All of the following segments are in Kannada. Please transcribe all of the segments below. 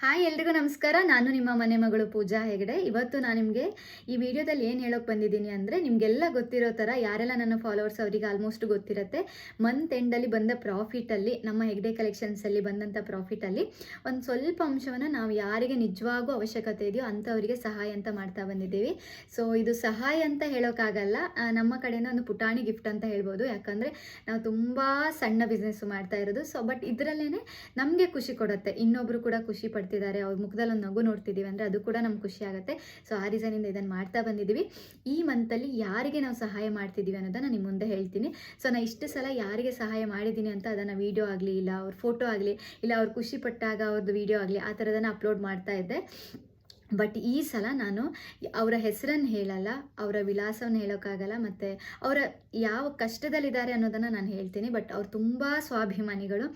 ಹಾಯ್ ಎಲ್ರಿಗೂ ನಮಸ್ಕಾರ. ನಾನು ನಿಮ್ಮ ಮನೆ ಮಗಳು ಪೂಜಾ ಹೆಗಡೆ. ಇವತ್ತು ನಾನು ನಿಮಗೆ ಈ ವಿಡಿಯೋದಲ್ಲಿ ಏನು ಹೇಳೋಕೆ ಬಂದಿದ್ದೀನಿ ಅಂದರೆ ನಿಮಗೆಲ್ಲ ಗೊತ್ತಿರೋ ಥರ ಯಾರೆಲ್ಲ ನನ್ನ ಫಾಲೋವರ್ಸ್ ಅವರಿಗೆ ಆಲ್ಮೋಸ್ಟ್ ಗೊತ್ತಿರುತ್ತೆ ಮಂತ್ ಎಂಡಲ್ಲಿ ಬಂದ ಪ್ರಾಫಿಟಲ್ಲಿ ನಮ್ಮ ಹೆಗ್ಡೆ ಕಲೆಕ್ಷನ್ಸಲ್ಲಿ ಬಂದಂಥ ಪ್ರಾಫಿಟಲ್ಲಿ ಒಂದು ಸ್ವಲ್ಪ ಅಂಶವನ್ನು ನಾವು ಯಾರಿಗೆ ನಿಜವಾಗೂ ಅವಶ್ಯಕತೆ ಇದೆಯೋ ಅಂಥವರಿಗೆ ಸಹಾಯ ಅಂತ ಮಾಡ್ತಾ ಬಂದಿದ್ದೀವಿ. ಸೊ ಇದು ಸಹಾಯ ಅಂತ ಹೇಳೋಕ್ಕಾಗಲ್ಲ ನಮ್ಮ ಕಡೆಯಿಂದ ಒಂದು ಪುಟಾಣಿ ಗಿಫ್ಟ್ ಅಂತ ಹೇಳ್ಬೋದು. ಯಾಕಂದರೆ ನಾವು ತುಂಬ ಸಣ್ಣ ಬಿಸ್ನೆಸ್ಸು ಮಾಡ್ತಾ ಇರೋದು. ಸೊ ಬಟ್ ಇದರಲ್ಲೇ ನಮಗೆ ಖುಷಿ ಕೊಡುತ್ತೆ. ಇನ್ನೊಬ್ರು ಕೂಡ ಖುಷಿ ಪಡ್ತಿದ್ದಾರೆ ಅವ್ರ ಮುಖದಲ್ಲಿ ಒಂದು ನಗು ನೋಡ್ತಿದ್ದೀವಿ ಅಂದರೆ ಅದು ಕೂಡ ನಮ್ಗೆ ಖುಷಿ ಆಗುತ್ತೆ. ಸೊ ಆ ರೀಸನಿಂದ ಇದನ್ನು ಮಾಡ್ತಾ ಬಂದಿದ್ದೀವಿ ಈ ಮಂತಲ್ಲಿ ಯಾರಿಗೆ ನಾವು ಸಹಾಯ ಮಾಡ್ತಿದ್ದೀವಿ ಅನ್ನೋದನ್ನು ನಿಮ್ಮ ಮುಂದೆ ಹೇಳ್ತೀನಿ. ಸೊ ನಾನು ಇಷ್ಟು ಸಲ ಯಾರಿಗೆ ಸಹಾಯ ಮಾಡಿದ್ದೀನಿ ಅಂತ ಅದನ್ನು ವೀಡಿಯೋ ಆಗಲಿ, ಇಲ್ಲ ಅವ್ರ ಫೋಟೋ ಆಗಲಿ, ಇಲ್ಲ ಅವ್ರು ಖುಷಿ ಪಟ್ಟಾಗ ಅವ್ರದ್ದು ವೀಡಿಯೋ ಆಗಲಿ, ಆ ಥರದನ್ನು ಅಪ್ಲೋಡ್ ಮಾಡ್ತಾ ಇದ್ದೆ. ಬಟ್ ಈ ಸಲ ನಾನು ಅವರ ಹೆಸರನ್ನು ಹೇಳಲ್ಲ, ಅವರ ವಿಳಾಸವನ್ನು ಹೇಳೋಕ್ಕಾಗಲ್ಲ ಮತ್ತು ಅವರ ಯಾವ ಕಷ್ಟದಲ್ಲಿದ್ದಾರೆ ಅನ್ನೋದನ್ನು ನಾನು ಹೇಳ್ತೀನಿ. ಬಟ್ ಅವ್ರು ತುಂಬ ಸ್ವಾಭಿಮಾನಿಗಳು.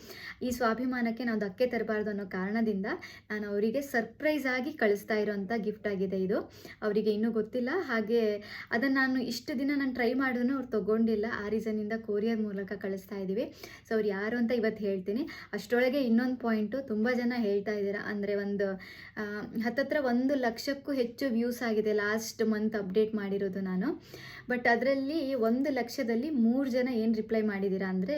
ಈ ಸ್ವಾಭಿಮಾನಕ್ಕೆ ನಾವು ಧಕ್ಕೆ ತರಬಾರ್ದು ಅನ್ನೋ ಕಾರಣದಿಂದ ನಾನು ಅವರಿಗೆ ಸರ್ಪ್ರೈಸ್ ಆಗಿ ಕಳಿಸ್ತಾ ಇರೋವಂಥ ಗಿಫ್ಟ್ ಆಗಿದೆ ಇದು. ಅವರಿಗೆ ಇನ್ನೂ ಗೊತ್ತಿಲ್ಲ. ಹಾಗೆ ಅದನ್ನು ನಾನು ಇಷ್ಟು ದಿನ ನಾನು ಟ್ರೈ ಮಾಡಿದ್ರು ಅವ್ರು ತೊಗೊಂಡಿಲ್ಲ. ಆ ರೀಸನ್ನಿಂದ ಕೊರಿಯರ್ ಮೂಲಕ ಕಳಿಸ್ತಾ ಇದ್ದೀವಿ. ಸೊ ಅವ್ರು ಯಾರು ಅಂತ ಇವತ್ತು ಹೇಳ್ತೀನಿ. ಅಷ್ಟರೊಳಗೆ ಇನ್ನೊಂದು ಪಾಯಿಂಟು ತುಂಬ ಜನ ಹೇಳ್ತಾ ಇದ್ದೀರಾ. ಅಂದರೆ ಒಂದು ಹತ್ತತ್ರ ಒಂದು ಲಕ್ಷಕ್ಕೂ ಹೆಚ್ಚು ವ್ಯೂಸ್ ಆಗಿದೆ ಲಾಸ್ಟ್ ಮಂತ್ ಅಪ್ಡೇಟ್ ಮಾಡಿರೋದು ನಾನು. ಬಟ್ ಅದರಲ್ಲಿ ಒಂದು ಲಕ್ಷದಲ್ಲಿ ಮೂರು ಜನ ಏನು ರಿಪ್ಲೈ ಮಾಡಿದ್ದೀರಾ ಅಂದರೆ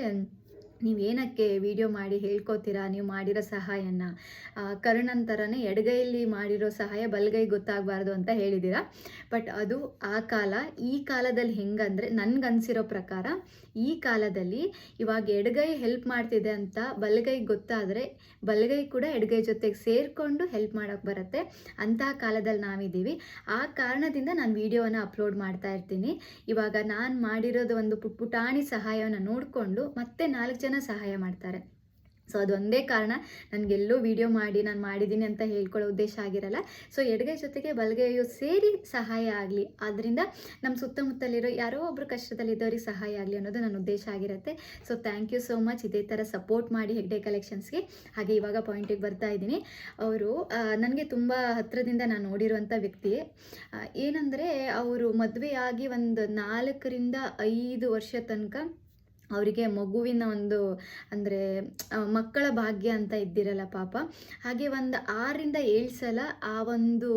ನೀವು ಏನಕ್ಕೆ ವಿಡಿಯೋ ಮಾಡಿ ಹೇಳ್ಕೊತೀರಾ? ನೀವು ಮಾಡಿರೋ ಸಹಾಯನ. ಕರುಣನ್ ಥರನೇ ಎಡಗೈಯಲ್ಲಿ ಮಾಡಿರೋ ಸಹಾಯ ಬಲಗೈ ಗೊತ್ತಾಗಬಾರ್ದು ಅಂತ ಹೇಳಿದ್ದೀರಾ ಬಟ್ ಅದು ಆ ಕಾಲ, ಈ ಕಾಲದಲ್ಲಿ ಹೆಂಗಂದರೆ ನನ್ಗನ್ಸಿರೋ ಪ್ರಕಾರ ಈ ಕಾಲದಲ್ಲಿ ಇವಾಗ ಎಡಗೈ ಹೆಲ್ಪ್ ಮಾಡ್ತಿದೆ ಅಂತ ಬಲಗೈ ಗೊತ್ತಾದರೆ ಬಲಗೈ ಕೂಡ ಎಡಗೈ ಜೊತೆಗೆ ಸೇರಿಕೊಂಡು ಹೆಲ್ಪ್ ಮಾಡೋಕ್ಕೆ ಬರುತ್ತೆ. ಅಂತಹ ಕಾಲದಲ್ಲಿ ನಾವಿದ್ದೀವಿ. ಆ ಕಾರಣದಿಂದ ನಾನು ವಿಡಿಯೋನ ಅಪ್ಲೋಡ್ ಮಾಡ್ತಾ ಇರ್ತೀನಿ. ಇವಾಗ ನಾನು ಮಾಡಿರೋದು ಒಂದು ಪುಟ್ ಪುಟಾಣಿ ಸಹಾಯವನ್ನು ನೋಡಿಕೊಂಡು ಮತ್ತೆ ನಾಲ್ಕು ಜನ ಸಹಾಯ ಮಾಡ್ತಾರೆ. ಸೊ ಅದೊಂದೇ ಕಾರಣ. ನನಗೆಲ್ಲೋ ವಿಡಿಯೋ ಮಾಡಿ, ನಾನು ಮಾಡಿದ್ದೀನಿ ಅಂತ ಹೇಳ್ಕೊಳ್ಳೋ ಉದ್ದೇಶ ಆಗಿರಲ್ಲ. ಸೊ ಎಡಗೈ ಜೊತೆಗೆ ಬಲಗೈಯು ಸೇರಿ ಸಹಾಯ ಆಗಲಿ. ಆದ್ದರಿಂದ ನಮ್ಮ ಸುತ್ತಮುತ್ತಲಿರೋ ಯಾರೋ ಒಬ್ಬರು ಕಷ್ಟದಲ್ಲಿದ್ದವ್ರಿಗೆ ಸಹಾಯ ಆಗಲಿ ಅನ್ನೋದು ನನ್ನ ಉದ್ದೇಶ ಆಗಿರುತ್ತೆ. So thank you so much ಇದೇ ಥರ ಸಪೋರ್ಟ್ ಮಾಡಿ ಹೆಗ್ಡೆ ಕಲೆಕ್ಷನ್ಸ್ಗೆ ಹಾಗೆ ಇವಾಗ ಪಾಯಿಂಟಿಗೆ ಬರ್ತಾ ಇದ್ದೀನಿ. ಅವರು ನನಗೆ ತುಂಬ ಹತ್ತಿರದಿಂದ ನಾನು ನೋಡಿರುವಂಥ ವ್ಯಕ್ತಿ ಏನಂದರೆ, ಅವರು ಮದುವೆಯಾಗಿ ಒಂದು ನಾಲ್ಕರಿಂದ ಐದು ವರ್ಷ ತನಕ ಅವರಿಗೆ ಮಗುವಿನ ಒಂದು ಅಂದರೆ ಮಕ್ಕಳ ಭಾಗ್ಯ ಅಂತ ಇದ್ದಿರಲ್ಲ ಪಾಪ. ಹಾಗೆ ಒಂದು ಆರರಿಂದ ಏಳು ಸಲ ಆ ಒಂದು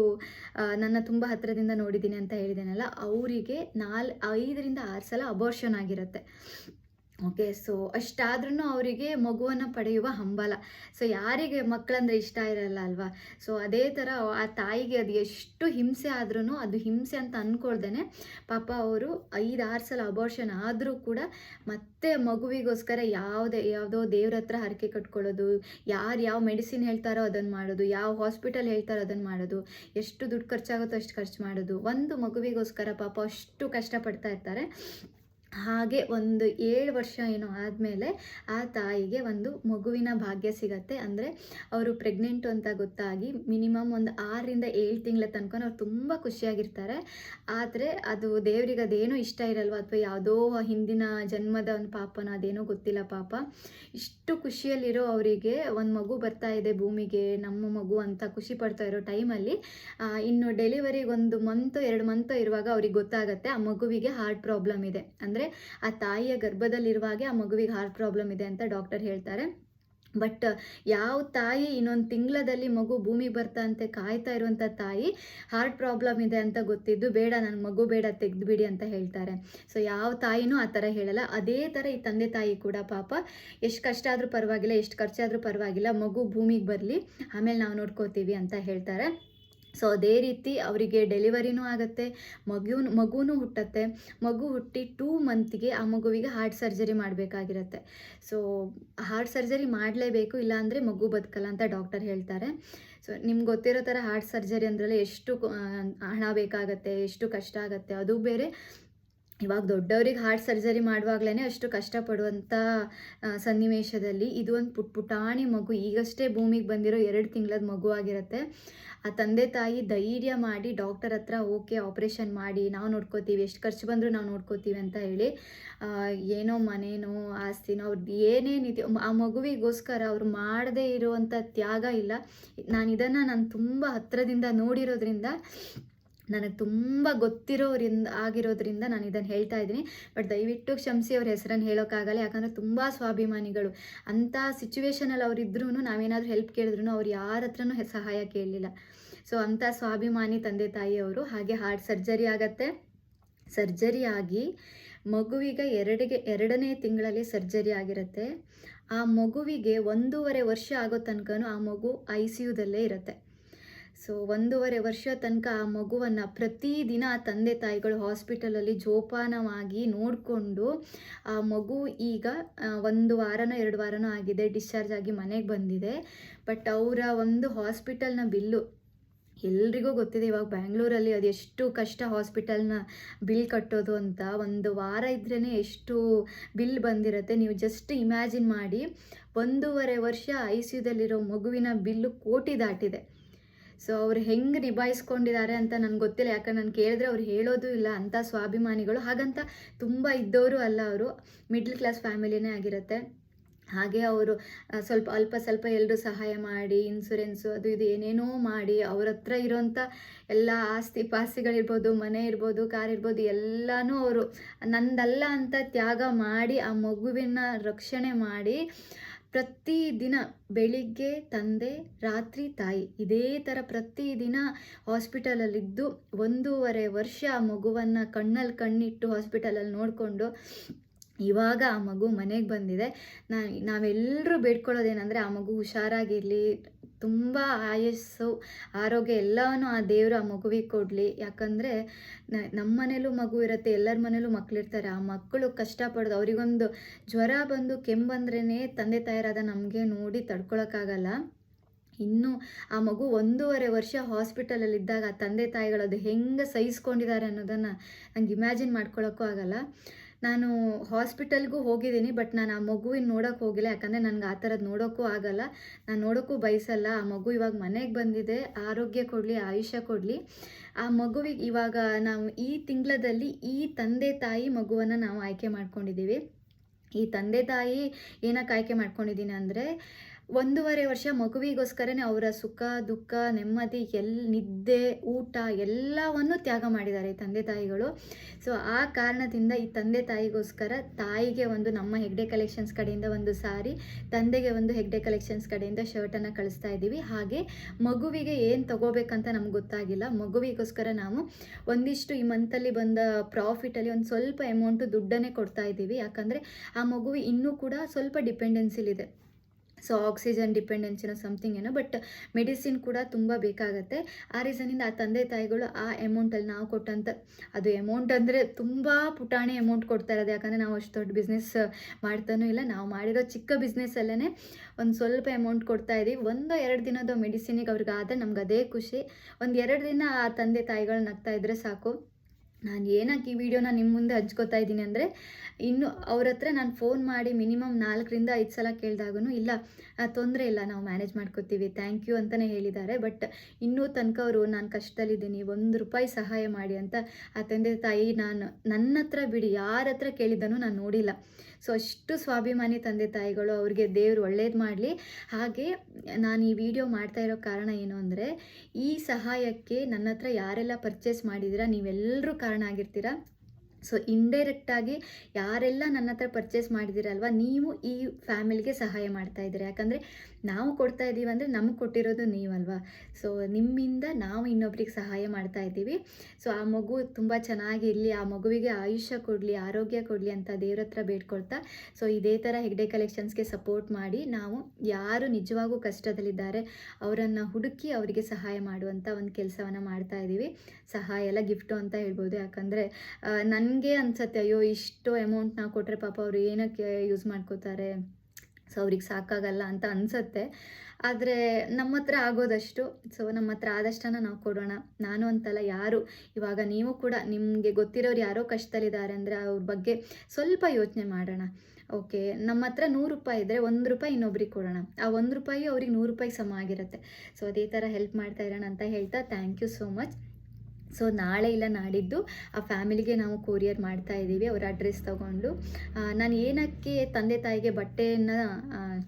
ನನ್ನ ತುಂಬ ಹತ್ತಿರದಿಂದ ನೋಡಿದ್ದೀನಿ ಅಂತ ಹೇಳಿದ್ದೇನಲ್ಲ ಅವರಿಗೆ ನಾಲ್, ಐದರಿಂದ ಆರು ಸಲ ಅಬೋರ್ಷನ್ ಆಗಿರುತ್ತೆ. ಓಕೆ, ಸೊ ಅಷ್ಟಾದ್ರೂ ಅವರಿಗೆ ಮಗುವನ್ನು ಪಡೆಯುವ ಹಂಬಲ. ಸೊ ಯಾರಿಗೆ ಮಕ್ಕಳಂದ್ರೆ ಇಷ್ಟ ಇರಲ್ಲ ಅಲ್ವಾ? ಸೊ ಅದೇ ಥರ ಆ ತಾಯಿಗೆ ಅದು ಎಷ್ಟು ಹಿಂಸೆ ಆದ್ರೂ ಅದು ಹಿಂಸೆ ಅಂತ ಅಂದ್ಕೊಳ್ದೇನೆ ಪಾಪ ಅವರು ಐದಾರು ಸಲ ಅಬೋರ್ಷನ್ ಆದರೂ ಕೂಡ ಮತ್ತೆ ಮಗುವಿಗೋಸ್ಕರ ಯಾವುದೇ, ಯಾವುದೋ ದೇವ್ರ ಹತ್ರ ಹರಕೆ ಕಟ್ಕೊಳ್ಳೋದು, ಯಾರು ಯಾವ ಮೆಡಿಸಿನ್ ಹೇಳ್ತಾರೋ ಅದನ್ನು ಮಾಡೋದು, ಯಾವ ಹಾಸ್ಪಿಟಲ್ ಹೇಳ್ತಾರೋ ಅದನ್ನು ಮಾಡೋದು, ಎಷ್ಟು ದುಡ್ಡು ಖರ್ಚಾಗುತ್ತೋ ಅಷ್ಟು ಖರ್ಚು ಮಾಡೋದು. ಒಂದು ಮಗುವಿಗೋಸ್ಕರ ಪಾಪ ಅಷ್ಟು ಕಷ್ಟಪಡ್ತಾ ಇರ್ತಾರೆ. ಹಾಗೆ ಒಂದು ಏಳು ವರ್ಷ ಏನೋ ಆದಮೇಲೆ ಆ ತಾಯಿಗೆ ಒಂದು ಮಗುವಿನ ಭಾಗ್ಯ ಸಿಗತ್ತೆ. ಅಂದರೆ ಅವರು ಪ್ರೆಗ್ನೆಂಟು ಅಂತ ಗೊತ್ತಾಗಿ ಮಿನಿಮಮ್ ಒಂದು ಆರರಿಂದ ಏಳು ತಿಂಗಳ ತನಕ ಅವ್ರು ತುಂಬ ಖುಷಿಯಾಗಿರ್ತಾರೆ. ಆದರೆ ಅದು ದೇವರಿಗೆ ಅದೇನೋ ಇಷ್ಟ ಇರಲ್ವ? ಅಥವಾ ಯಾವುದೋ ಹಿಂದಿನ ಜನ್ಮದ ಒಂದು ಪಾಪನ ಅದೇನೋ ಗೊತ್ತಿಲ್ಲ ಪಾಪ. ಇಷ್ಟು ಖುಷಿಯಲ್ಲಿರೋ ಅವರಿಗೆ ಒಂದು ಮಗು ಬರ್ತಾ ಇದೆ ಭೂಮಿಗೆ, ನಮ್ಮ ಮಗು ಅಂತ ಖುಷಿ ಪಡ್ತಾ ಇರೋ ಟೈಮಲ್ಲಿ ಇನ್ನು ಡೆಲಿವರಿಗೆ ಒಂದು ಮಂತು ಎರಡು ಮಂತು ಇರುವಾಗ ಅವ್ರಿಗೆ ಗೊತ್ತಾಗತ್ತೆ ಆ ಮಗುವಿಗೆ ಹಾರ್ಟ್ ಪ್ರಾಬ್ಲಮ್ ಇದೆ. ಅಂದರೆ ಆ ತಾಯಿಯ ಗರ್ಭದಲ್ಲಿರುವಾಗೆ ಆ ಮಗುವಿಗೆ ಹಾರ್ಟ್ ಪ್ರಾಬ್ಲಮ್ ಇದೆ ಅಂತ ಡಾಕ್ಟರ್ ಹೇಳ್ತಾರೆ. ಬಟ್ ಯಾವ ತಾಯಿ ಇನ್ನೊಂದು ತಿಂಗಳದಲ್ಲಿ ಮಗು ಭೂಮಿ ಬರ್ತಾ ಅಂತೆ ಕಾಯ್ತಾ ಇರುವಂಥ ತಾಯಿ ಹಾರ್ಟ್ ಪ್ರಾಬ್ಲಮ್ ಇದೆ ಅಂತ ಗೊತ್ತಿದ್ದು ಬೇಡ ನನ್ನ ಮಗು ಬೇಡ, ತೆಗೆದುಬಿಡಿ ಅಂತ ಹೇಳ್ತಾರೆ. ಸೊ ಯಾವ ತಾಯಿನೂ ಆ ಥರ ಹೇಳಲ್ಲ. ಅದೇ ಥರ ಈ ತಂದೆ ತಾಯಿ ಕೂಡ ಪಾಪ ಎಷ್ಟು ಕಷ್ಟ ಆದರೂ ಪರವಾಗಿಲ್ಲ, ಎಷ್ಟು ಖರ್ಚಾದರೂ ಪರವಾಗಿಲ್ಲ, ಮಗು ಭೂಮಿಗೆ ಬರಲಿ, ಆಮೇಲೆ ನಾವು ನೋಡ್ಕೋತೀವಿ ಅಂತ ಹೇಳ್ತಾರೆ. ಸೊ ಅದೇ ರೀತಿ ಅವರಿಗೆ ಡೆಲಿವರಿನೂ ಆಗುತ್ತೆ ಮಗು ಮಗುನೂ ಹುಟ್ಟತ್ತೆ. ಮಗು ಹುಟ್ಟಿ ಟೂ ಮಂತ್ಗೆ ಆ ಮಗುವಿಗೆ ಹಾರ್ಟ್ ಸರ್ಜರಿ ಮಾಡಬೇಕಾಗಿರತ್ತೆ. ಸೊ ಹಾರ್ಟ್ ಸರ್ಜರಿ ಮಾಡಲೇಬೇಕು, ಇಲ್ಲಾಂದರೆ ಮಗು ಬದುಕಲ್ಲ ಅಂತ ಡಾಕ್ಟರ್ ಹೇಳ್ತಾರೆ. ಸೊ ನಿಮ್ಗೆ ಗೊತ್ತಿರೋ ಥರ ಹಾರ್ಟ್ ಸರ್ಜರಿ ಅಂದ್ರಲ್ಲ ಎಷ್ಟು ಹಣ ಬೇಕಾಗತ್ತೆ, ಎಷ್ಟು ಕಷ್ಟ ಆಗುತ್ತೆ, ಅದು ಬೇರೆ. ಇವಾಗ ದೊಡ್ಡವ್ರಿಗೆ ಹಾರ್ಟ್ ಸರ್ಜರಿ ಮಾಡುವಾಗಲೇ ಅಷ್ಟು ಕಷ್ಟಪಡುವಂಥ ಸನ್ನಿವೇಶದಲ್ಲಿ ಇದು ಒಂದು ಪುಟ್ ಪುಟಾಣಿ ಮಗು. ಈಗಷ್ಟೇ ಭೂಮಿಗೆ ಬಂದಿರೋ ಎರಡು ತಿಂಗಳದ ಮಗು ಆಗಿರುತ್ತೆ. ಆ ತಂದೆ ತಾಯಿ ಧೈರ್ಯ ಮಾಡಿ ಡಾಕ್ಟರ್ ಹತ್ರ ಓಕೆ ಆಪ್ರೇಷನ್ ಮಾಡಿ, ನಾವು ನೋಡ್ಕೋತೀವಿ, ಎಷ್ಟು ಖರ್ಚು ಬಂದರೂ ನಾವು ನೋಡ್ಕೋತೀವಿ ಅಂತ ಹೇಳಿ ಏನೋ ಮನೇನೋ ಆಸ್ತಿನೋ ಅವ್ರದ್ದು ಏನೇನಿದೆಯೋ ಆ ಮಗುವಿಗೋಸ್ಕರ ಅವ್ರು ಮಾಡದೇ ಇರುವಂಥ ತ್ಯಾಗ ಇಲ್ಲ. ನಾನು ಇದನ್ನು ನಾನು ತುಂಬ ಹತ್ತಿರದಿಂದ ನೋಡಿರೋದ್ರಿಂದ ನನಗೆ ತುಂಬ ಗೊತ್ತಿರೋರಿಂದ, ಆಗಿರೋದ್ರಿಂದ ನಾನು ಇದನ್ನು ಹೇಳ್ತಾ ಇದ್ದೀನಿ. ಬಟ್ ದಯವಿಟ್ಟು ಕ್ಷಮಿಸಿ ಅವ್ರ ಹೆಸರನ್ನು ಹೇಳೋಕ್ಕಾಗಲ್ಲ. ಯಾಕಂದರೆ ತುಂಬ ಸ್ವಾಭಿಮಾನಿಗಳು. ಅಂಥ ಸಿಚುವೇಶನಲ್ಲಿ ಅವರಿದ್ರೂ ನಾವೇನಾದರೂ ಹೆಲ್ಪ್ ಕೇಳಿದ್ರು ಅವ್ರು ಯಾರ ಹತ್ರನೂ ಸಹಾಯ ಕೇಳಲಿಲ್ಲ. ಸೊ ಅಂಥ ಸ್ವಾಭಿಮಾನಿ ತಂದೆ ತಾಯಿಯವರು ಹಾಗೆ ಹಾರ್ಟ್ ಸರ್ಜರಿ ಆಗತ್ತೆ. ಸರ್ಜರಿ ಆಗಿ ಮಗುವಿಗೆ ಎರಡಿಗೆ, ಎರಡನೇ ತಿಂಗಳಲ್ಲಿ ಸರ್ಜರಿ ಆಗಿರುತ್ತೆ. ಆ ಮಗುವಿಗೆ ಒಂದೂವರೆ ವರ್ಷ ಆಗೋ ತನಕನೂ ಆ ಮಗು ಐ ಸಿ ಯುದಲ್ಲೇ ಇರುತ್ತೆ. ಸೊ ಒಂದೂವರೆ ವರ್ಷ ತನಕ ಆ ಮಗುವನ್ನು ಪ್ರತಿದಿನ ತಂದೆ ತಾಯಿಗಳು ಹಾಸ್ಪಿಟಲಲ್ಲಿ ಜೋಪಾನವಾಗಿ ನೋಡಿಕೊಂಡು ಆ ಮಗು ಈಗ ಒಂದು ವಾರನೋ, ಎರಡು ವಾರನೋ ಆಗಿದೆ ಡಿಸ್ಚಾರ್ಜ್ ಆಗಿ ಮನೆಗೆ ಬಂದಿದೆ. ಬಟ್ ಅವರ ಒಂದು ಹಾಸ್ಪಿಟಲ್ನ ಬಿಲ್ಲು, ಎಲ್ರಿಗೂ ಗೊತ್ತಿದೆ ಇವಾಗ ಬ್ಯಾಂಗ್ಳೂರಲ್ಲಿ ಅದು ಎಷ್ಟು ಕಷ್ಟ ಹಾಸ್ಪಿಟಲ್ನ ಬಿಲ್ ಕಟ್ಟೋದು ಅಂತ. ಒಂದು ವಾರ ಇದ್ರೇ ಎಷ್ಟು ಬಿಲ್ ಬಂದಿರುತ್ತೆ, ನೀವು ಜಸ್ಟ್ ಇಮ್ಯಾಜಿನ್ ಮಾಡಿ. ಒಂದೂವರೆ ವರ್ಷ ಐ ಸಿ ಯುದಲ್ಲಿರೋ ಮಗುವಿನ ಬಿಲ್ಲು ಕೋಟಿ ದಾಟಿದೆ. ಸೊ ಅವ್ರು ಹೆಂಗೆ ನಿಭಾಯಿಸ್ಕೊಂಡಿದ್ದಾರೆ ಅಂತ ನನಗೆ ಗೊತ್ತಿಲ್ಲ. ಯಾಕಂದ್ರೆ ನಾನು ಕೇಳಿದ್ರೆ ಅವ್ರು ಹೇಳೋದು ಇಲ್ಲ. ಅಂಥ ಸ್ವಾಭಿಮಾನಿಗಳು ಹಾಗಂತ ತುಂಬ ಇದ್ದವರು ಅಲ್ಲ ಅವರು. ಮಿಡ್ಲ್ ಕ್ಲಾಸ್ ಫ್ಯಾಮಿಲಿನೇ ಆಗಿರುತ್ತೆ. ಹಾಗೆ ಅವರು ಸ್ವಲ್ಪ ಅಲ್ಪ ಸ್ವಲ್ಪ ಎಲ್ಲರೂ ಸಹಾಯ ಮಾಡಿ ಇನ್ಸೂರೆನ್ಸು ಅದು ಇದು ಏನೇನೋ ಮಾಡಿ, ಅವ್ರ ಹತ್ರ ಇರೋಂಥ ಎಲ್ಲ ಆಸ್ತಿ ಪಾಸ್ತಿಗಳಿರ್ಬೋದು, ಮನೆ ಇರ್ಬೋದು, ಕಾರ್ ಇರ್ಬೋದು, ಎಲ್ಲನೂ ಅವರು. ನಂದಲ್ಲ ಅಂತ ತ್ಯಾಗ ಮಾಡಿ, ಆ ಮಗುವಿನ ರಕ್ಷಣೆ ಮಾಡಿ ಪ್ರತಿದಿನ ಬೆಳಿಗ್ಗೆ ತಂದೆ, ರಾತ್ರಿ ತಾಯಿ ಇದೇ ಥರ ಪ್ರತಿದಿನ ಹಾಸ್ಪಿಟಲಲ್ಲಿದ್ದು ಒಂದೂವರೆ ವರ್ಷ ಮಗುವನ್ನು ಕಣ್ಣಲ್ಲಿ ಕಣ್ಣಿಟ್ಟು ಹಾಸ್ಪಿಟಲಲ್ಲಿ ನೋಡಿಕೊಂಡು ಇವಾಗ ಆ ಮಗು ಮನೆಗೆ ಬಂದಿದೆ. ನಾ ನಾವೆಲ್ಲರೂ ಬೇಡ್ಕೊಳ್ಳೋದೇನೆಂದರೆ ಆ ಮಗು ಹುಷಾರಾಗಿರಲಿ, ತುಂಬ ಆಯಸ್ಸು, ಆರೋಗ್ಯ ಎಲ್ಲವನ್ನೂ ಆ ದೇವರು ಆ ಮಗುವಿಗೆ ಕೊಡಲಿ. ಯಾಕಂದರೆ ನಮ್ಮ ಮನೇಲೂ ಮಗು ಇರುತ್ತೆ, ಎಲ್ಲರ ಮನೇಲೂ ಮಕ್ಕಳಿರ್ತಾರೆ ಆ ಮಕ್ಕಳು ಕಷ್ಟಪಡೋದು, ಅವರಿಗೊಂದು ಜ್ವರ ಬಂದು ಕೆಮ್ಮು ತಂದೆ ತಾಯರಾದ ನಮಗೆ ನೋಡಿ ತಡ್ಕೊಳೋಕ್ಕಾಗಲ್ಲ. ಇನ್ನು ಆ ಮಗು ಒಂದೂವರೆ ವರ್ಷ ಹಾಸ್ಪಿಟಲಲ್ಲಿದ್ದಾಗ ಆ ತಂದೆ ತಾಯಿಗಳು ಅದು ಹೆಂಗೆ ಸಹಿಸ್ಕೊಂಡಿದ್ದಾರೆ ಅನ್ನೋದನ್ನು ನಂಗೆ ಇಮ್ಯಾಜಿನ್ ಮಾಡ್ಕೊಳ್ಳೋಕ್ಕೂ ಆಗಲ್ಲ. ನಾನು ಹಾಸ್ಪಿಟಲ್ಗೂ ಹೋಗಿದ್ದೀನಿ, ಬಟ್ ನಾನು ಆ ಮಗುವಿನ ನೋಡೋಕೆ ಹೋಗಿಲ್ಲ. ಯಾಕಂದರೆ ನನಗೆ ಆ ಥರದ್ದು ನೋಡೋಕ್ಕೂ ಆಗಲ್ಲ. ನಾನು ನೋಡೋಕ್ಕೂ ಬಯಸಲ್ಲ. ಆ ಮಗು ಇವಾಗ ಮನೆಗೆ ಬಂದಿದೆ. ಆರೋಗ್ಯ ಕೊಡಲಿ ಆಯುಷ್ಯ ಕೊಡಲಿ. ಆ ಮಗುವಿಗೆ ಇವಾಗ ನಾವು ಈ ತಿಂಗಳದಲ್ಲಿ ಈ ತಂದೆ ತಾಯಿ ಮಗುವನ್ನು ನಾವು ಆಯ್ಕೆ ಮಾಡ್ಕೊಂಡಿದ್ದೀವಿ ಈ ತಂದೆ ತಾಯಿ ಏನಕ್ಕೆ ಆಯ್ಕೆ ಮಾಡ್ಕೊಂಡಿದ್ದೀನಿ ಅಂದರೆ ಒಂದೂವರೆ ವರ್ಷ ಮಗುವಿಗೋಸ್ಕರನೇ ಅವರ ಸುಖ, ದುಃಖ, ನೆಮ್ಮದಿ, ಎಲ್, ನಿದ್ದೆ, ಊಟ ಎಲ್ಲವನ್ನು ತ್ಯಾಗ ಮಾಡಿದ್ದಾರೆ ಈ ತಂದೆ ತಾಯಿಗಳು. ಸೊ ಆ ಕಾರಣದಿಂದ ಈ ತಂದೆ ತಾಯಿಗೋಸ್ಕರ ತಾಯಿಗೆ ಒಂದು ನಮ್ಮ ಹೆಗ್ಡೆ ಕಲೆಕ್ಷನ್ಸ್ ಕಡೆಯಿಂದ ಒಂದು ಸಾರಿ, ತಂದೆಗೆ ಒಂದು ಹೆಗ್ಡೆ ಕಲೆಕ್ಷನ್ಸ್ ಕಡೆಯಿಂದ ಶರ್ಟನ್ನು ಕಳಿಸ್ತಾ ಇದ್ದೀವಿ. ಹಾಗೆ ಮಗುವಿಗೆ ಏನು ತಗೋಬೇಕಂತ ನಮ್ಗೆ ಗೊತ್ತಾಗಿಲ್ಲ. ಮಗುವಿಗೋಸ್ಕರ ನಾವು ಒಂದಿಷ್ಟು ಈ ಮಂತಲ್ಲಿ ಬಂದ ಪ್ರಾಫಿಟಲ್ಲಿ ಒಂದು ಸ್ವಲ್ಪ ಅಮೌಂಟು ದುಡ್ಡನ್ನೇ ಕೊಡ್ತಾ ಇದ್ದೀವಿ. ಯಾಕಂದರೆ ಆ ಮಗುವಿ ಇನ್ನೂ ಕೂಡ ಸ್ವಲ್ಪ ಡಿಪೆಂಡೆನ್ಸಿಲಿದೆ ಸೊ ಆಕ್ಸಿಜನ್ ಡಿಪೆಂಡೆನ್ಸಿನೋ ಸಮಥಿಂಗ್ ಏನೋ ಬಟ್ ಮೆಡಿಸಿನ್ ಕೂಡ ತುಂಬ ಬೇಕಾಗತ್ತೆ. ಆ ರೀಸನಿಂದ ಆ ತಂದೆ ತಾಯಿಗಳು ಆ ಅಮೌಂಟಲ್ಲಿ ನಾವು ಕೊಟ್ಟಂಥ ಅದು ಅಮೌಂಟ್ ಅಂದರೆ ತುಂಬ ಪುಟಾಣಿ ಅಮೌಂಟ್ ಕೊಡ್ತಾ ಇರೋದು. ಯಾಕಂದರೆ ನಾವು ಅಷ್ಟು ದೊಡ್ಡ ಬಿಸ್ನೆಸ್ ಮಾಡ್ತಾನೂ ಇಲ್ಲ. ನಾವು ಮಾಡಿರೋ ಚಿಕ್ಕ ಬಿಸ್ನೆಸ್ಸಲ್ಲೇ ಒಂದು ಸ್ವಲ್ಪ ಅಮೌಂಟ್ ಕೊಡ್ತಾ ಇದ್ದೀವಿ ಒಂದು ಎರಡು ದಿನದ ಮೆಡಿಸಿನಿಗೆ ಅವ್ರಿಗೆ ಆದರೆ ನಮ್ಗೆ ಅದೇ ಖುಷಿ. ಒಂದು ಎರಡು ದಿನ ಆ ತಂದೆ ತಾಯಿಗಳು ನಗ್ತಾ ಇದ್ದರೆ ಸಾಕು. ನಾನು ಏನಕ್ಕೆ ಈ ವಿಡಿಯೋನ ನಿಮ್ಮ ಮುಂದೆ ಹಂಚ್ಕೋತಾ ಇದ್ದೀನಿ ಅಂದರೆ, ಇನ್ನು ಅವ್ರ ಹತ್ರ ನಾನು ಫೋನ್ ಮಾಡಿ ಮಿನಿಮಮ್ ನಾಲ್ಕರಿಂದ ಐದು ಸಲ ಕೇಳಿದಾಗೂ ಇಲ್ಲ ತೊಂದರೆ ಇಲ್ಲ, ನಾವು ಮ್ಯಾನೇಜ್ ಮಾಡ್ಕೋತೀವಿ ಥ್ಯಾಂಕ್ ಯು ಅಂತಲೇ ಹೇಳಿದ್ದಾರೆ. ಬಟ್ ಇನ್ನೂ ತನಕ ಅವರು, ನಾನು ಕಷ್ಟದಲ್ಲಿದ್ದೀನಿ, ಒಂದು ರೂಪಾಯಿ ಸಹಾಯ ಮಾಡಿ ಅಂತ ಆ ತಂದೆ ತಾಯಿ ನಾನು, ನನ್ನ ಹತ್ರ ಬಿಡಿ, ಯಾರ ಹತ್ರ ಕೇಳಿದ್ದನೂ ನಾನು ನೋಡಿಲ್ಲ. ಸೊ ಅಷ್ಟು ಸ್ವಾಭಿಮಾನಿ ತಂದೆ ತಾಯಿಗಳು, ಅವ್ರಿಗೆ ದೇವರು ಒಳ್ಳೇದು ಮಾಡಲಿ. ಹಾಗೆ ನಾನು ಈ ವಿಡಿಯೋ ಮಾಡ್ತಾ ಇರೋ ಕಾರಣ ಏನು ಅಂದರೆ, ಈ ಸಹಾಯಕ್ಕೆ ನನ್ನ ಹತ್ರ ಯಾರೆಲ್ಲ ಪರ್ಚೇಸ್ ಮಾಡಿದ್ದೀರಾ ನೀವೆಲ್ಲರೂ ಕಾರಣ ಆಗಿರ್ತೀರಾ? ಸೊ ಇಂಡೈರೆಕ್ಟಾಗಿ ಯಾರೆಲ್ಲ ನನ್ನ ಹತ್ರ ಪರ್ಚೇಸ್ ಮಾಡಿದ್ದೀರಲ್ವ ನೀವು ಈ ಫ್ಯಾಮಿಲಿಗೆ ಸಹಾಯ ಮಾಡ್ತಾ ಇದ್ದೀರಾ. ಯಾಕಂದರೆ ನಾವು ಕೊಡ್ತಾ ಇದ್ದೀವಿ ಅಂದರೆ ನಮಗೆ ಕೊಟ್ಟಿರೋದು ನೀವಲ್ವಾ ಸೊ ನಿಮ್ಮಿಂದ ನಾವು ಇನ್ನೊಬ್ರಿಗೆ ಸಹಾಯ ಮಾಡ್ತಾ ಇದ್ದೀವಿ. ಸೊ ಆ ಮಗು ತುಂಬ ಚೆನ್ನಾಗಿರಲಿ ಆ ಮಗುವಿಗೆ ಆಯುಷ್ಯ ಕೊಡಲಿ, ಆರೋಗ್ಯ ಕೊಡಲಿ ಅಂತ ದೇವ್ರ ಹತ್ರ ಬೇಡ್ಕೊಳ್ತಾ ಸೊ ಇದೇ ಥರ ಹೆಗ್ಡೆ ಕಲೆಕ್ಷನ್ಸ್ಗೆ ಸಪೋರ್ಟ್ ಮಾಡಿ ನಾವು ಯಾರು ನಿಜವಾಗೂ ಕಷ್ಟದಲ್ಲಿದ್ದಾರೆ, ಅವರನ್ನು ಹುಡುಕಿ ಅವರಿಗೆ ಸಹಾಯ ಮಾಡುವಂಥ ಒಂದು ಕೆಲಸವನ್ನು ಮಾಡ್ತಾ ಇದ್ದೀವಿ. ಸಹಾಯ ಎಲ್ಲ ಗಿಫ್ಟು ಅಂತ ಹೇಳ್ಬೋದು. ಯಾಕಂದರೆ ನನಗೆ ಅನ್ಸತ್ತೆ, ಅಯ್ಯೋ, ಇಷ್ಟು ಅಮೌಂಟ್ ನಾವು ಕೊಟ್ಟರೆ ಪಾಪ ಅವರು ಏನಕ್ಕೆ ಯೂಸ್ ಮಾಡ್ಕೋತಾರೆ? ಸೊ ಅವ್ರಿಗೆ ಸಾಕಾಗಲ್ಲ ಅಂತ ಅನಿಸುತ್ತೆ. ಆದರೆ ನಮ್ಮ ಹತ್ರ ಆಗೋದಷ್ಟು ಸೊ ನಮ್ಮ ಹತ್ರ ಆದಷ್ಟನ್ನು ನಾವು ಕೊಡೋಣ. ನಾನು ಅಂತಲ್ಲ ಯಾರು? ಇವಾಗ ನೀವು ಕೂಡ ನಿಮಗೆ ಗೊತ್ತಿರೋರು ಯಾರೋ ಕಷ್ಟದಲ್ಲಿದ್ದಾರೆ ಅಂದರೆ ಅವ್ರ ಬಗ್ಗೆ ಸ್ವಲ್ಪ ಯೋಚನೆ ಮಾಡೋಣ. ಓಕೆ ನಮ್ಮ ಹತ್ರ ನೂರು ರೂಪಾಯಿ ಇದ್ದರೆ ಒಂದು ರೂಪಾಯಿ ಇನ್ನೊಬ್ರಿಗೆ ಕೊಡೋಣ. ಆ ಒಂದು ರೂಪಾಯಿ ಅವ್ರಿಗೆ ನೂರು ರೂಪಾಯಿ ಸಮ ಆಗಿರುತ್ತೆ. ಸೊ ಅದೇ ಥರ ಹೆಲ್ಪ್ ಮಾಡ್ತಾ ಇರೋಣ ಅಂತ ಹೇಳ್ತಾ thank you so much so ನಾಳೆ ಇಲ್ಲ, ನಾಡಿದ್ದು ಆ ಫ್ಯಾಮಿಲಿಗೆ ನಾವು ಕೊರಿಯರ್ ಮಾಡ್ತಾ ಇದ್ದೀವಿ, ಅವ್ರ ಅಡ್ರೆಸ್ ತಗೊಂಡು. ನಾನು ಏನಕ್ಕೆ ತಂದೆ ತಾಯಿಗೆ ಬಟ್ಟೆಯನ್ನು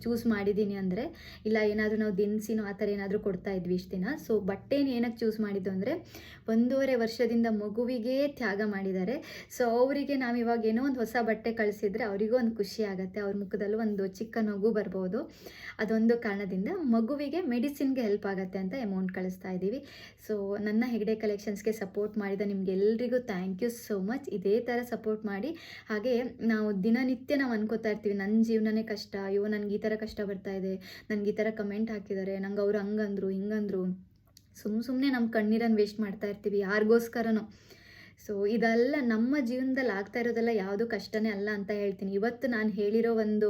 ಚೂಸ್ ಮಾಡಿದ್ದೀನಿ ಅಂದರೆ, ಇಲ್ಲ ಏನಾದರೂ ನಾವು ದಿನಸಿನೋ ಆ ಥರ ಏನಾದರೂ ಕೊಡ್ತಾ ಇದ್ವಿ ಇಷ್ಟು ದಿನ. ಸೊ ಬಟ್ಟೆನ ಏನಕ್ಕೆ ಚೂಸ್ ಮಾಡಿದ್ದು ಅಂದರೆ, ಒಂದೂವರೆ ವರ್ಷದಿಂದ ಮಗುವಿಗೆ ತ್ಯಾಗ ಮಾಡಿದ್ದಾರೆ. ಸೊ ಅವರಿಗೆ ನಾವು ಇವಾಗ ಏನೋ ಒಂದು ಹೊಸ ಬಟ್ಟೆ ಕಳಿಸಿದ್ರೆ ಅವರಿಗೂ ಒಂದು ಖುಷಿ ಆಗುತ್ತೆ. ಅವ್ರ ಮುಖದಲ್ಲೂ ಒಂದು ಚಿಕ್ಕ ನಗು ಬರ್ಬೋದು. ಅದೊಂದು ಕಾರಣದಿಂದ ಮಗುವಿಗೆ ಮೆಡಿಸಿನ್ಗೆ ಹೆಲ್ಪ್ ಆಗುತ್ತೆ ಅಂತ ಅಮೌಂಟ್ ಕಳಿಸ್ತಾ ಇದ್ದೀವಿ. ಸೊ ನನ್ನ ಹೆಗ್ಡೆ ಕಲೆಕ್ಷನ್ಸ್ಗೆ ಸಪೋರ್ಟ್ ಮಾಡಿದ ನಿಮಗೆಲ್ರಿಗೂ ಥ್ಯಾಂಕ್ ಯು ಸೋ ಮಚ್ ಇದೇ ಥರ ಸಪೋರ್ಟ್ ಮಾಡಿ, ಹಾಗೆ ನಾವು ದಿನನಿತ್ಯ ನಾವು ಅನ್ಕೋತಾ ಇರ್ತೀವಿ ನನ್ನ ಜೀವನನೇ ಕಷ್ಟ, ಅಯ್ಯೋ ನನಗೆ ಈ ಥರ ಕಷ್ಟ ಬರ್ತಾ ಇದೆ, ನನಗೆ ಈ ಥರ ಕಮೆಂಟ್ ಹಾಕಿದ್ದಾರೆ ನಂಗೆ ಅವ್ರು ಹಂಗಂದ್ರು, ಹಿಂಗಂದ್ರು. ಸುಮ್ಮ ಸುಮ್ಮನೆ ನಮ್ಮ ಕಣ್ಣೀರನ್ನು ವೇಸ್ಟ್ ಮಾಡ್ತಾ ಇರ್ತೀವಿ, ಯಾರಿಗೋಸ್ಕರನೋ. ಸೊ ಇದೆಲ್ಲ ನಮ್ಮ ಜೀವನದಲ್ಲಿ ಆಗ್ತಾ ಇರೋದೆಲ್ಲ ಯಾವುದು ಕಷ್ಟನೇ ಅಲ್ಲ ಅಂತ ಹೇಳ್ತೀನಿ. ಇವತ್ತು ನಾನು ಹೇಳಿರೋ ಒಂದು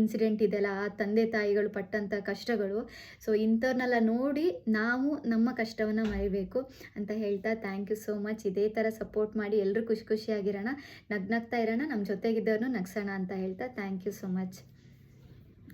ಇನ್ಸಿಡೆಂಟ್ ಇದೆಲ್ಲ ಆ ತಂದೆ ತಾಯಿಗಳು ಪಟ್ಟಂಥ ಕಷ್ಟಗಳು. ಸೊ ಇಂಥವ್ರನ್ನೆಲ್ಲ ನೋಡಿ ನಾವು ನಮ್ಮ ಕಷ್ಟವನ್ನು ಮರಿಬೇಕು ಅಂತ ಹೇಳ್ತಾ ಥ್ಯಾಂಕ್ ಯು ಸೋ ಮಚ್ ಇದೇ ಥರ ಸಪೋರ್ಟ್ ಮಾಡಿ ಎಲ್ಲರೂ ಖುಷಿ ಖುಷಿಯಾಗಿರೋಣ. ನಗ್ನಗ್ತಾ ಇರೋಣ. ನಮ್ಮ ಜೊತೆಗಿದ್ದವ್ರನ್ನೂ ನಗ್ಸೋಣ ಅಂತ ಹೇಳ್ತಾ ಥ್ಯಾಂಕ್ ಯು ಸೋ ಮಚ್